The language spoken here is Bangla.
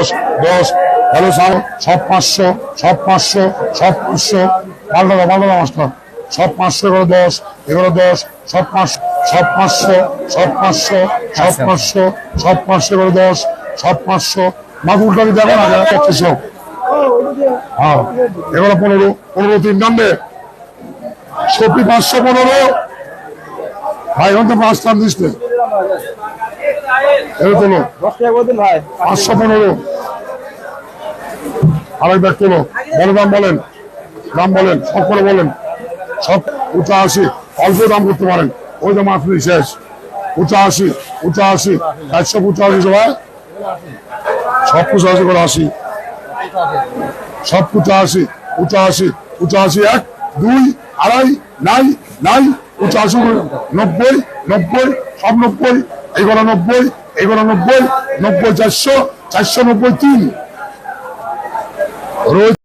দশ দশ হ্যালো স্যার সব পাঁচশো সব পাঁচশো সব পাঁচশো। ভালো দাও ভালো দাও মাস্টার। সব পাঁচশো এগারো দশ এগারো দশ সব পাঁচশো সব পাঁচশো সব পাঁচশো সব পাঁচশো সব পাঁচশো এগারো দশ সব পাঁচশো। মাগুরটাকে দেখো না হ্যাঁ এগারো পনেরো পনেরো তিন নামবে সত্যি পাঁচশো পনেরো। ভাই এখন তো পাঁচ টান দিচ্ছে। এই পাঁচশো পনেরো। বড় দাম বলেন। দাম বলেন। সব করে বলেন। সব উঁচা আশি অল্প দাম করতে পারেন। ওই দাম আপনি শেষ। উঁচা আশি উঁচা আশি চারশো পঁচাশি সবাই সব পঁচাশি করে আশি। সব পঁচাশি পঁচাশি পঁচাশি এক দুই আড়াই নাই নাই পঁচাশি নব্বই নব্বই সব নব্বই। এগারো নব্বই। এগারো নব্বই নব্বই চারশো চারশো নব্বই তিন। রোজ